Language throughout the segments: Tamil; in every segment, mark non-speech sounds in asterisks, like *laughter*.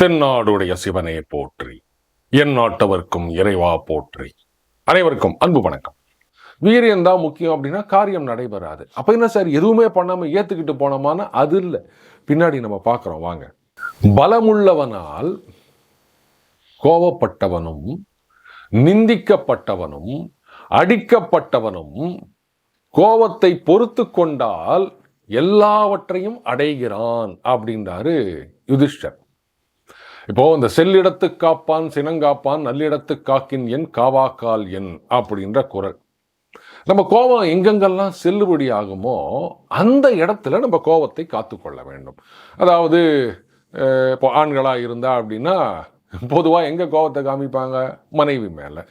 தென்னாடுடைய சிவனே போற்றி என் நாட்டவர்க்கும் இறைவா போற்றி. அனைவருக்கும் அன்பு வணக்கம். வீரியம் தான் முக்கியம் அப்படின்னா காரியம் நடைபெறாது. அப்போ என்ன சார் எதுவுமே பண்ணாமல் ஏற்றுக்கிட்டு போனோமானா அது இல்லை. பின்னாடி நம்ம பார்க்குறோம் வாங்க. பலமுள்ளவனால் கோபப்பட்டவனும் நிந்திக்கப்பட்டவனும் அடிக்கப்பட்டவனும் கோபத்தை பொறுத்து கொண்டால் எல்லாவற்றையும் அடைகிறான் அப்படின்றாரு யுதிஷ்டர். இப்போ இந்த செல்லிடத்து காப்பான் சினங்காப்பான் நல்லிடத்து காக்கின் என் காவாக்கால் என் அப்படின்ற குரல். நம்ம கோபம் எங்கெங்கெல்லாம் செல்லுபடி ஆகுமோ அந்த இடத்துல நம்ம கோபத்தை காத்துக்கொள்ள வேண்டும். அதாவது இப்போ ஆண்களாக இருந்தா அப்படின்னா பொதுவாக எங்கே கோபத்தை காமிப்பாங்க? மனைவி மேலே.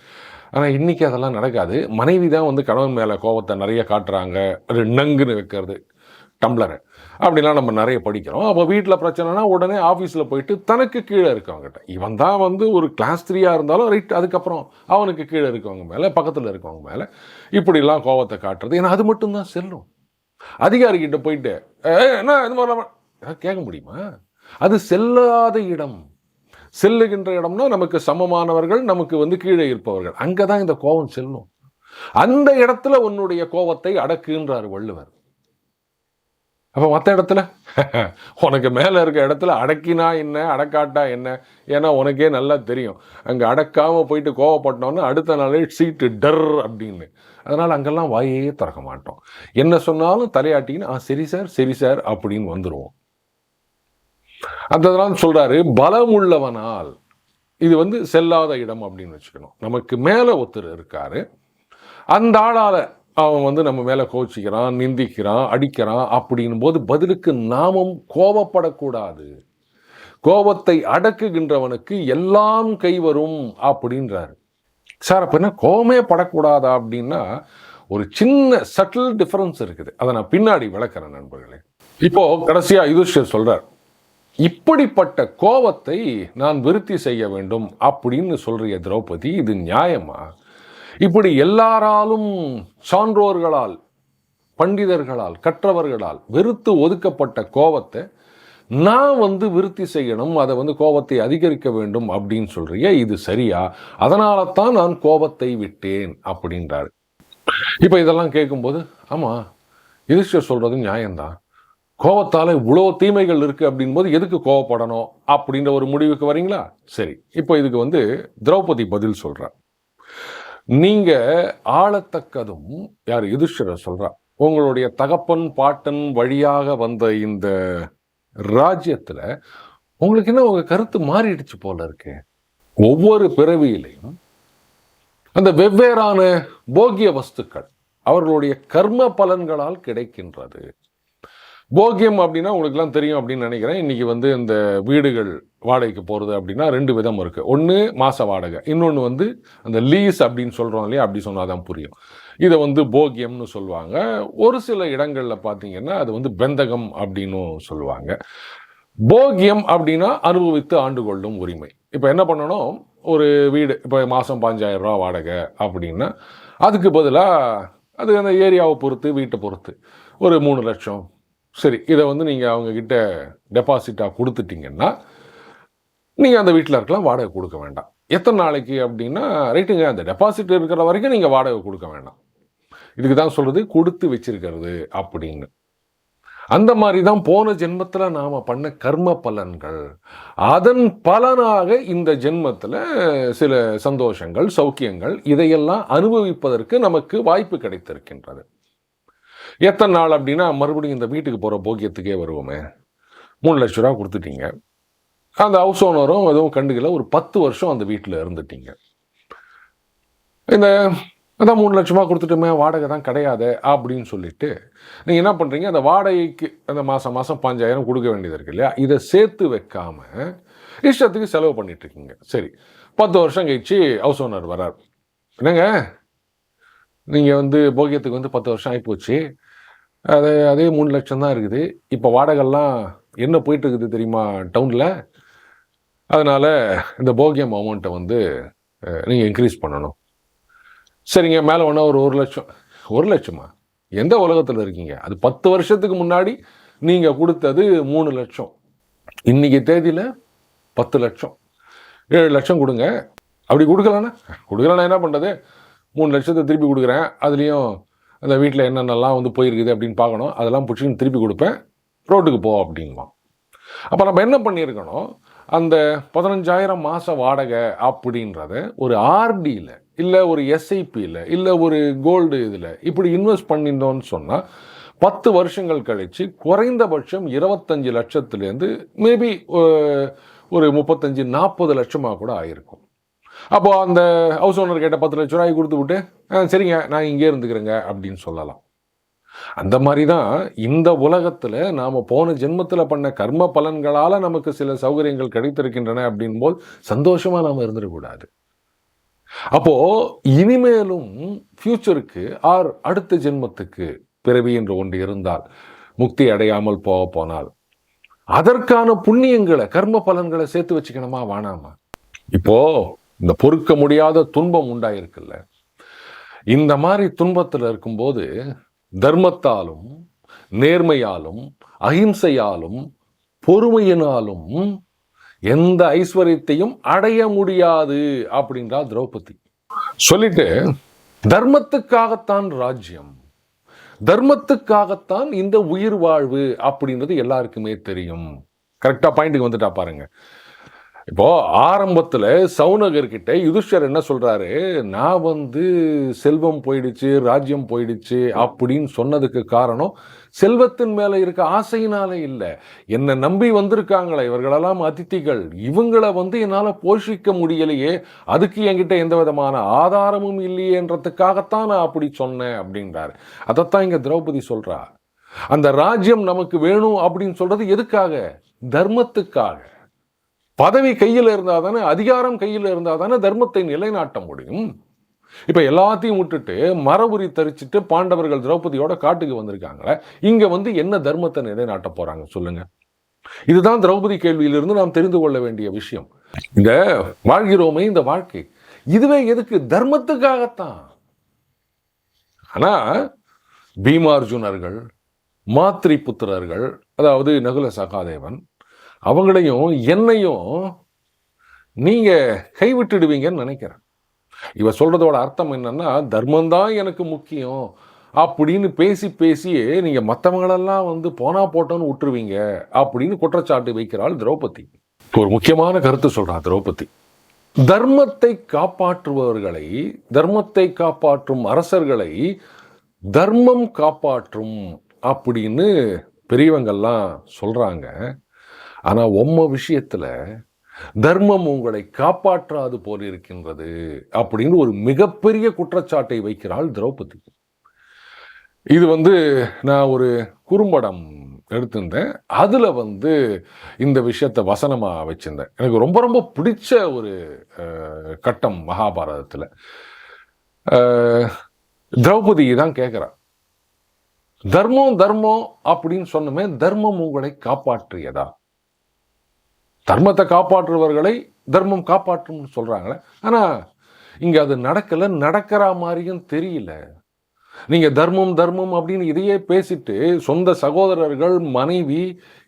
ஆனால் இன்றைக்கி அதெல்லாம் நடக்காது. மனைவி தான் வந்து கணவன் மேலே கோபத்தை நிறைய காட்டுறாங்க. அது நங்குன்னு வைக்கிறது டம்ளரை. அப்படிலாம் நம்ம நிறைய படிக்கிறோம். அப்போ வீட்டில் பிரச்சனைனா உடனே ஆஃபீஸில் போயிட்டு தனக்கு கீழே இருக்கவங்ககிட்ட இவன் தான் வந்து ஒரு கிளாஸ் த்ரீயாக இருந்தாலும் ரைட் அதுக்கப்புறம் அவனுக்கு கீழே இருக்கவங்க மேலே பக்கத்தில் இருக்கவங்க மேலே இப்படிலாம் கோவத்தை காட்டுறது. ஏன்னா அது மட்டும்தான் செல்லும். அதிகாரிகிட்ட போயிட்டு என்ன இது மாதிரிலாம் கேட்க முடியுமா? அது செல்லாத இடம். செல்லுகின்ற இடம்னா நமக்கு சமமானவர்கள் நமக்கு வந்து கீழே இருப்பவர்கள். அங்கே தான் இந்த கோபம் செல்லும். அந்த இடத்துல உன்னுடைய கோபத்தை அடக்குன்றார் வள்ளுவர். அப்போ மற்ற இடத்துல? *laughs* உனக்கு மேலே இருக்க இடத்துல அடக்கினா என்ன அடக்காட்டா என்ன? ஏன்னா உனக்கே நல்லா தெரியும். அங்கே அடக்காமல் போயிட்டு கோவப்பட்டோன்னா அடுத்த நாளே சீட்டு டர் அப்படின்னு. அதனால் அங்கெல்லாம் வாயே திறக்க மாட்டோம். என்ன சொன்னாலும் தலையாட்டின்னு ஆ சரி சார் சரி சார் அப்படின்னு வந்துடுவோம் அதெல்லாம் சொல்கிறாரு பலம் உள்ளவனால் இது வந்து செல்லாத இடம் அப்படின்னு வச்சுக்கணும். நமக்கு மேலே ஒருத்தர் இருக்காரு. அந்த ஆளால் அவன் வந்து நம்ம மேலே கோச்சிக்கிறான் நிந்திக்கிறான் அடிக்கிறான் அப்படின்னும் போது பதிலுக்கு நாமும் கோபப்படக்கூடாது. கோபத்தை அடக்குகின்றவனுக்கு எல்லாம் கைவரும் அப்படின்றாரு. சார் அப்போ என்ன கோபமே படக்கூடாதா அப்படின்னா ஒரு சின்ன சட்டில் டிஃபரன்ஸ் இருக்குது. அதை நான் பின்னாடி விளக்குறேன் நண்பர்களே. இப்போ கடைசியா யுதிஷ்டர் சொல்றார் இப்படிப்பட்ட கோபத்தை நான் விருத்தி செய்ய வேண்டும் அப்படின்னு சொல்றிய திரௌபதி இது நியாயமா? இப்படி எல்லாராலும் சான்றோர்களால் பண்டிதர்களால் கற்றவர்களால் வெறுத்து ஒதுக்கப்பட்ட கோபத்தை நான் வந்து விருத்தி செய்யணும் அதை வந்து கோபத்தை அதிகரிக்க வேண்டும் அப்படின்னு சொல்றிய இது சரியா? அதனால தான் நான் கோபத்தை விட்டேன் அப்படின்றாரு. இப்போ இதெல்லாம் கேட்கும்போது ஆமாம் யுதிஷ்டர் சொல்றது நியாயம்தான். கோபத்தால் இவ்வளோ தீமைகள் இருக்கு அப்படின்போது எதுக்கு கோவப்படணும் அப்படின்ற ஒரு முடிவுக்கு வரீங்களா? சரி இப்போ இதுக்கு வந்து திரௌபதி பதில் சொல்கிறார் நீங்கள் ஆளத்தக்கதும் யார் யுதிஷ்டரர் சொல்கிறா உங்களுடைய தகப்பன் பாட்டன் வழியாக வந்த இந்த ராஜ்யத்தில் உங்களுக்கு என்ன உங்கள் கருத்து மாறிடுச்சு போல இருக்கு? ஒவ்வொரு பிறவியிலையும் அந்த வெவ்வேறான போகிய வஸ்துக்கள் அவர்களுடைய கர்ம பலன்களால் கிடைக்கின்றது. போகியம் அப்படின்னா உங்களுக்குலாம் தெரியும் அப்படின்னு நினைக்கிறேன். இன்னைக்கு வந்து இந்த வீடுகள் வாடகைக்கு போகிறது அப்படின்னா ரெண்டு விதம் இருக்குது ஒன்று மாத வாடகை. இன்னொன்று வந்து அந்த லீஸ் அப்படின்னு சொல்கிறோம் இல்லையா? அப்படி சொன்னால் தான் புரியும். இதை வந்து போகியம்னு சொல்லுவாங்க. ஒரு சில இடங்களில் பார்த்தீங்கன்னா அது வந்து பெந்தகம் அப்படின்னும் சொல்லுவாங்க. போகியம் அப்படின்னா அனுபவித்து ஆண்டு கொள்ளும் உரிமை. இப்போ என்ன பண்ணணும்? ஒரு வீடு இப்போ மாதம் பாஞ்சாயிரம் ரூபா வாடகை அப்படின்னா அதுக்கு பதிலாக அது அந்த ஏரியாவை பொறுத்து வீட்டை பொறுத்து. ஒரு மூணு லட்சம் சரி இதை வந்து நீங்கள் அவங்கக்கிட்ட டெபாசிட்டாக கொடுத்துட்டீங்கன்னா நீங்கள் அந்த வீட்டில் இருக்கலாம் வாடகை கொடுக்க வேண்டாம். எத்தனை நாளைக்கு அப்படின்னா ரைட்டுங்க அந்த டெபாசிட் இருக்கிற வரைக்கும் நீங்கள் வாடகை கொடுக்க வேண்டாம். இதுக்கு தான் சொல்கிறது கொடுத்து வச்சிருக்கிறது அப்படின்னு. அந்த மாதிரி தான் போன ஜென்மத்தில் நாம் பண்ண கர்ம பலன்கள். அதன் பலனாக இந்த ஜென்மத்தில் சில சந்தோஷங்கள் சௌக்கியங்கள் இதையெல்லாம் அனுபவிப்பதற்கு நமக்கு வாய்ப்பு கிடைத்திருக்கின்றது. எத்தனை நாள் அப்படின்னா மறுபடியும் இந்த வீட்டுக்கு போகிற போக்கியத்துக்கே வருவோமே. மூணு லட்ச ரூபா கொடுத்துட்டீங்க. அந்த ஹவுஸ் ஓனரும் எதுவும் கண்டுக்கல. ஒரு பத்து வருஷம் அந்த வீட்டில் இருந்துட்டீங்க. இந்த அதான் மூணு லட்சமாக கொடுத்துட்டுமே வாடகை தான் கிடையாது அப்படின்னு சொல்லிட்டு நீங்கள் என்ன பண்ணுறீங்க அந்த வாடகைக்கு அந்த மாதம் மாதம் பஞ்சாயிரம் கொடுக்க வேண்டியது இருக்கு இல்லையா? இதை சேர்த்து வைக்காம இஷ்டத்துக்கு செலவு பண்ணிகிட்ருக்கீங்க சரி. பத்து வருஷம் கழிச்சு ஹவுஸ் ஓனர் வரார். என்னங்க? நீங்கள் வந்து போகியத்துக்கு வந்து பத்து வருஷம் ஆகிப்போச்சு அது அதே மூணு லட்சம் தான் இருக்குது. இப்போ வாடகைலாம் என்ன போயிட்டு இருக்குது தெரியுமா டவுனில்? அதனால் இந்த போகியம் அமௌண்ட்டை வந்து நீங்கள் இன்க்ரீஸ் பண்ணணும். சரிங்க மேலே ஒன்றா ஒரு ஒரு லட்சம். ஒரு லட்சமா? எந்த உலகத்தில் இருக்கீங்க? அது பத்து வருஷத்துக்கு முன்னாடி நீங்கள் கொடுத்தது மூணு லட்சம். இன்னைக்கு தேதியில் பத்து லட்சம். ஏழு லட்சம் கொடுங்க. அப்படி கொடுக்கலன்னா கொடுக்கலன்னா என்ன பண்ணுறது மூணு லட்சத்தை திருப்பி கொடுக்குறேன். அதுலேயும் அந்த வீட்டில் என்னென்னலாம் வந்து போயிருக்குது அப்படின்னு பார்க்கணும். அதெல்லாம் பிடிச்சின்னு திருப்பி கொடுப்பேன். ரோட்டுக்கு போ அப்படின்வான் அப்போ நம்ம என்ன பண்ணியிருக்கணும்? அந்த பதினஞ்சாயிரம் மாத வாடகை அப்படின்றத ஒரு ஆர்டியில் இல்லை ஒரு எஸ்ஐபியில் இல்லை ஒரு கோல்டு இதில் இப்படி இன்வெஸ்ட் பண்ணியிருந்தோம்னு சொன்னால் பத்து வருஷங்கள் கழித்து குறைந்தபட்சம் இருபத்தஞ்சு லட்சத்துலேருந்து மேபி ஒரு முப்பத்தஞ்சு நாற்பது லட்சமாக கூட ஆயிருக்கும். அப்போது அந்த ஹவுஸ் ஓனர் கேட்ட பத்து லட்ச ரூபாய் கொடுத்து விட்டு சரிங்க நான் இங்கே இருந்துக்கிறேங்க அப்படின்னு சொல்லலாம். அந்த மாதிரி தான் இந்த உலகத்தில் நாம் போன ஜென்மத்தில் பண்ண கர்ம பலன்களால் நமக்கு சில சௌகரியங்கள் கிடைத்திருக்கின்றன அப்படின் போது சந்தோஷமாக நாம் இருந்துடக்கூடாது அப்போ இனிமேலும் ஃப்யூச்சருக்கு ஆர் அடுத்த ஜென்மத்துக்கு பிறவி என்று ஒன்று இருந்தால் முக்தி அடையாமல் போக போனால் அதற்கான புண்ணியங்களை கர்ம பலன்களை சேர்த்து வச்சுக்கணுமா வாணாமா? இப்போ இந்த பொறுக்க முடியாத துன்பம் உண்டாயிருக்குல்ல. இந்த மாதிரி துன்பத்தில் இருக்கும்போது தர்மத்தாலும் நேர்மையாலும் அகிம்சையாலும் பொறுமையினாலும் எந்த ஐஸ்வர்யத்தையும் அடைய முடியாது அப்படின்றா திரௌபதி. சொல்லிட்டு தர்மத்துக்காகத்தான் ராஜ்யம் தர்மத்துக்காகத்தான் இந்த உயிர் வாழ்வு அப்படின்றது எல்லாருக்குமே தெரியும். கரெக்டாக பாயிண்ட்டுக்கு வந்துட்டா பாருங்க. இப்போ ஆரம்பத்தில் சவுனகர்கிட்ட யுதிஷ்டர் என்ன சொல்கிறாரு நான் வந்து செல்வம் போயிடுச்சு ராஜ்யம் போயிடுச்சு அப்படின்னு சொன்னதுக்கு காரணம் செல்வத்தின் மேலே இருக்க ஆசையினாலே இல்லை. என்னை நம்பி வந்திருக்காங்களே இவர்களெல்லாம் அதித்திகள். இவங்களை வந்து என்னால் போஷிக்க முடியலையே அதுக்கு என்கிட்ட எந்த விதமான ஆதாரமும் இல்லையேன்றதுக்காகத்தான் நான் அப்படி சொன்னேன் அப்படின்றாரு. அதைத்தான் இங்கே திரௌபதி சொல்கிறா அந்த ராஜ்யம் நமக்கு வேணும் அப்படின்னு சொல்கிறது எதுக்காக? தர்மத்துக்காக. பதவி கையில் இருந்தால் தானே அதிகாரம் கையில் இருந்தால் தானே தர்மத்தை நிலைநாட்ட முடியும்? இப்போ எல்லாத்தையும் விட்டுட்டு மரபுரி தரிச்சிட்டு பாண்டவர்கள் திரௌபதியோட காட்டுக்கு வந்திருக்காங்களே இங்கே வந்து என்ன தர்மத்தை நிலைநாட்ட போகிறாங்க சொல்லுங்கள் இதுதான் திரௌபதி கேள்வியிலிருந்து நாம் தெரிந்து கொள்ள வேண்டிய விஷயம். இந்த வாழ்கிறோமே இந்த வாழ்க்கை இதுவே எதுக்கு? தர்மத்துக்காகத்தான். ஆனால் பீமார்ஜுனர்கள் மாத்ரி புத்திரர்கள் அதாவது நகுல சகாதேவன் அவங்களையும் என்னையும் நீங்கள் கைவிட்டுடுவீங்கன்னு நினைக்கிறேன். இவ சொல்கிறதோட அர்த்தம் என்னன்னா தர்மந்தான் எனக்கு முக்கியம் அப்படின்னு பேசி பேசியே நீங்கள் மற்றவங்களெல்லாம் வந்து போனா போட்டோன்னு விட்டுருவீங்க அப்படின்னு குற்றச்சாட்டு வைக்கிறாள் திரௌபதி. ஒரு முக்கியமான கருத்து சொல்கிறா திரௌபதி. தர்மத்தை காப்பாற்றுபவர்களை தர்மத்தை காப்பாற்றும் அரசர்களை தர்மம் காப்பாற்றும் அப்படின்னு பெரியவங்கெல்லாம் சொல்கிறாங்க ஆனால் உம்ம விஷயத்தில் தர்மம் உங்களை காப்பாற்றாது போல் இருக்கின்றது அப்படின்னு ஒரு மிகப்பெரிய குற்றச்சாட்டை வைக்கிறாள் திரௌபதி. இது வந்து நான் ஒரு குறும்படம் எடுத்திருந்தேன். அதில் வந்து இந்த விஷயத்தை வசனமாக வச்சிருந்தேன். எனக்கு ரொம்ப ரொம்ப பிடிச்ச ஒரு கட்டம் மகாபாரதத்தில். திரௌபதி தான் கேட்குறா தர்மம் தர்மம் அப்படின்னு சொன்னமே தர்மம் உங்களை காப்பாற்றியதா? தர்மத்தை காப்பாற்றுபவர்களை தர்மம் காப்பாற்றும்னு சொல்கிறாங்களே ஆனால் இங்கே அது நடக்கலை நடக்கிற மாதிரியும் தெரியல. நீங்கள் தர்மம் தர்மம் அப்படின்னு இதையே பேசிட்டு சொந்த சகோதரர்கள் மனைவி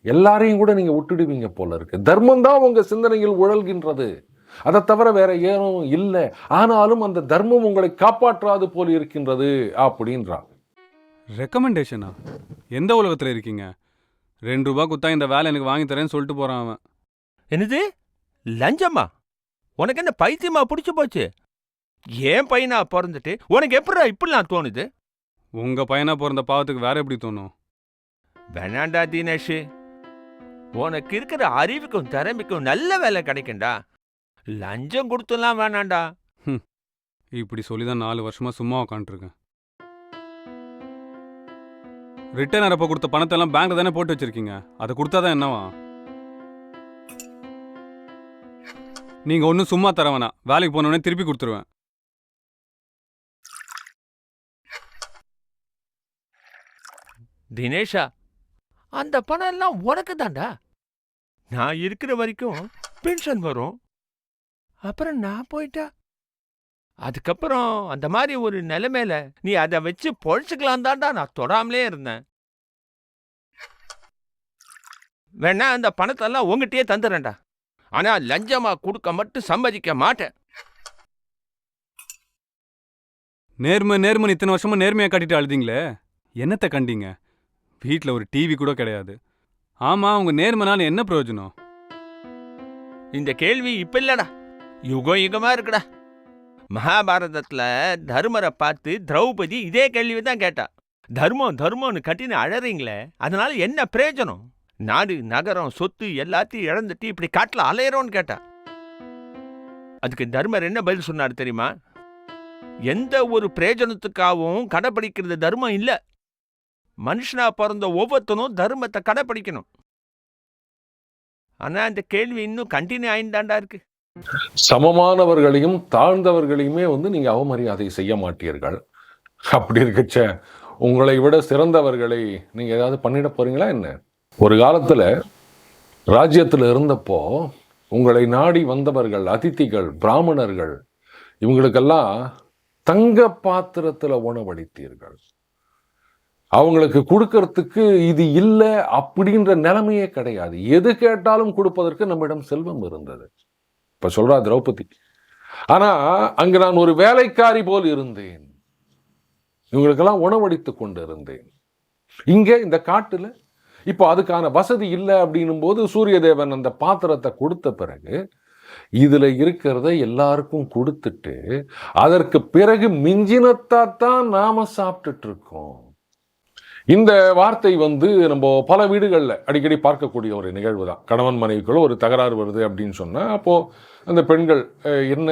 எல்லாரையும் கூட நீங்கள் விட்டுடுவீங்க போல இருக்கு. தர்மம் தான் உங்கள் சிந்தனையில் உழல்கின்றது. அதை தவிர வேற ஏனும் இல்லை. ஆனாலும் அந்த தர்மம் உங்களை காப்பாற்றாது போல் இருக்கின்றது அப்படின்றான் ரெக்கமெண்டேஷனா எந்த உலகத்தில் இருக்கீங்க? ரெண்டு ரூபா குத்தா இந்த வேலை எனக்கு வாங்கி தரேன்னு சொல்லிட்டு போகிறான் அவன். என்னது? லஞ்சமா? உனக்கு என்ன பைத்தியமா பிடிச்சு போச்சு? ஏன் பையனா பிறந்துட்டு? உனக்கு எப்படிடா இப்படிலாம் தோணுது? உங்க பையனா பிறந்த பாவத்துக்கு வேற எப்படி தோணும்? வேணாண்டா தினேஷ். உனக்கு இருக்கிற அறிவுக்கும் திறமைக்கும் நல்ல வேலை கிடைக்கும்டா. லஞ்சம் கொடுத்துலாம் வேணாண்டா. இப்படி சொல்லி தான் நாலு வருஷமா சும்மா உட்காந்துருக்கேன் ரிட்டர்ன் அரப்ப கொடுத்த பணத்தை எல்லாம் பேங்க்ல தானே போட்டு வச்சிருக்கீங்க? அதை கொடுத்தாதான் என்னவா? நீங்க ஒன்றும் சும்மா தர வேணாம். வேலைக்கு போனோடனே திருப்பி கொடுத்துருவேன். தினேஷா. அந்த பணம் எல்லாம் உனக்கு தான்டா. நான் இருக்கிற வரைக்கும் பென்ஷன் வரும். அப்புறம் நான் போயிட்டா? அதுக்கப்புறம் அந்த மாதிரி ஒரு நிலைமையில நீ அதை வச்சு பொழைச்சுக்கலாம் தான்டா நான் தொடாமலே இருந்தேன். வேணா அந்த பணத்தெல்லாம் உங்ககிட்டயே தந்துடுறேன்டா. ஆனா லஞ்சமா கொடுக்க மட்டும் சம்மதிக்க மாட்டேன். நேர்மை நேர்மைன்னு இத்தனை வருஷமா நேர்மையை காட்டிட்டு அழுதிங்களே? என்னத்தை கண்டீங்க? வீட்டில் ஒரு டிவி கூட கிடையாது. ஆமா உங்க நேர்மைனால என்ன பிரயோஜனம்? இந்த கேள்வி இப்ப இல்லடா. யுகம் யுகமா இருக்குடா. மகாபாரதத்துல தர்மரை பார்த்து திரௌபதி இதே கேள்வி தான் கேட்டா. தர்மம் தர்மம்னு கட்டின்னு அழறீங்களே அதனால என்ன பிரயோஜனம்? நாடு நகரம் சொத்து எல்லாத்தையும் இழந்துட்டு இப்படி காட்டில் அலையிறோன்னு கேட்டா. அதுக்கு தர்மர் என்ன பதில் சொன்னார் தெரியுமா? எந்த ஒரு பிரயோஜனத்துக்காகவும் கடைப்பிடிக்கிறது தர்மம் இல்லை. மனுஷனா பிறந்த ஒவ்வொருத்தனும் தர்மத்தை கடைப்பிடிக்கணும். ஆனா அந்த கேள்வி இன்னும் கண்டினியூ ஆயிந்தாண்டா இருக்கு. சமமானவர்களையும் தாழ்ந்தவர்களையுமே வந்து நீங்க அவமரியாதை செய்ய மாட்டீர்கள். அப்படி இருக்கச்ச. உங்களை விட சிறந்தவர்களை நீங்க ஏதாவது பண்ணிட போறீங்களா என்ன? ஒரு காலத்தில் ராஜ்யத்தில் இருந்தப்போ உங்களை நாடி வந்தவர்கள் அதிதிகள் பிராமணர்கள் இவங்களுக்கெல்லாம் தங்க பாத்திரத்தில் உணவளித்தீர்கள். அவங்களுக்கு கொடுக்கறதுக்கு இது இல்லை அப்படின்ற நிலைமையே கிடையாது. எது கேட்டாலும் கொடுப்பதற்கு நம்மிடம் செல்வம் இருந்தது. இப்போ சொல்கிறா திரௌபதி. ஆனால் அங்கு நான் ஒரு வேலைக்காரி போல் இருந்தேன். இவங்களுக்கெல்லாம் உணவடித்து கொண்டு இருந்தேன் இங்கே இந்த காட்டில் இப்போ அதுக்கான வசதி இல்லை அப்படின்னும் போது சூரிய தேவன் அந்த பாத்திரத்தை கொடுத்த பிறகு இதில் இருக்கிறத எல்லாருக்கும் கொடுத்துட்டு அதற்கு பிறகு மிஞ்சினத்தான் நாம் சாப்பிட்டுட்டு இருக்கோம். இந்த வார்த்தை வந்து நம்ம பல வீடுகளில் அடிக்கடி பார்க்கக்கூடிய ஒரு நிகழ்வு தான். கணவன் மனைவிக்குள்ள ஒரு தகராறு வருது அப்படின்னு சொன்னால் அப்போது அந்த பெண்கள் என்ன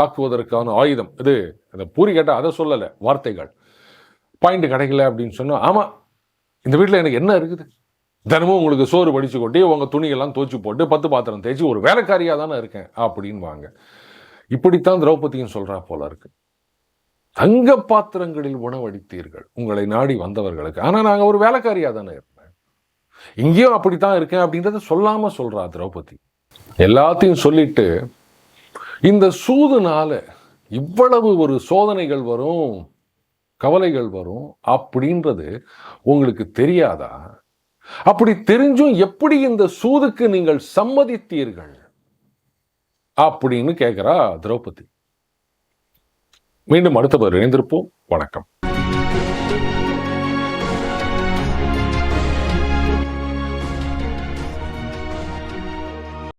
தாக்குவதற்கான ஆயுதம்? இது அந்த பூரி கேட்டால் அதை சொல்லலை வார்த்தைகள். பாயிண்ட் கிடைக்கல அப்படின்னு சொன்னால் ஆமாம் இந்த வீட்டில் எனக்கு என்ன இருக்குது? தினமும் உங்களுக்கு சோறு வடித்து கொட்டி உங்கள் துணியெல்லாம் தோச்சி போட்டு பத்து பாத்திரம் தேய்ச்சி ஒரு வேலைக்காரியாக தானே இருக்கேன் அப்படின்வாங்க இப்படித்தான் திரௌபதியும் சொல்கிறா போல இருக்கு. தங்க பாத்திரங்களில் உணவளித்தீர்கள் உங்களை நாடி வந்தவர்களுக்கு. ஆனால் நாங்கள் ஒரு வேலைக்காரியாக தானே இருப்பேன். இங்கேயும் அப்படித்தான் இருக்கேன் அப்படின்றத சொல்லாமல் சொல்கிறா திரௌபதி. எல்லாத்தையும் சொல்லிட்டு இந்த சூதுனால இவ்வளவு ஒரு சோதனைகள் வரும். கவலைகள் வரும். அப்படின்றது உங்களுக்கு தெரியாதா? அப்படி தெரிஞ்சும் எப்படி இந்த சூதுக்கு நீங்கள் சம்மதித்தீர்கள்? அப்படின்னு கேட்கிறா திரௌபதி. மீண்டும் அடுத்த பதில் இணைந்திருப்போம். வணக்கம்.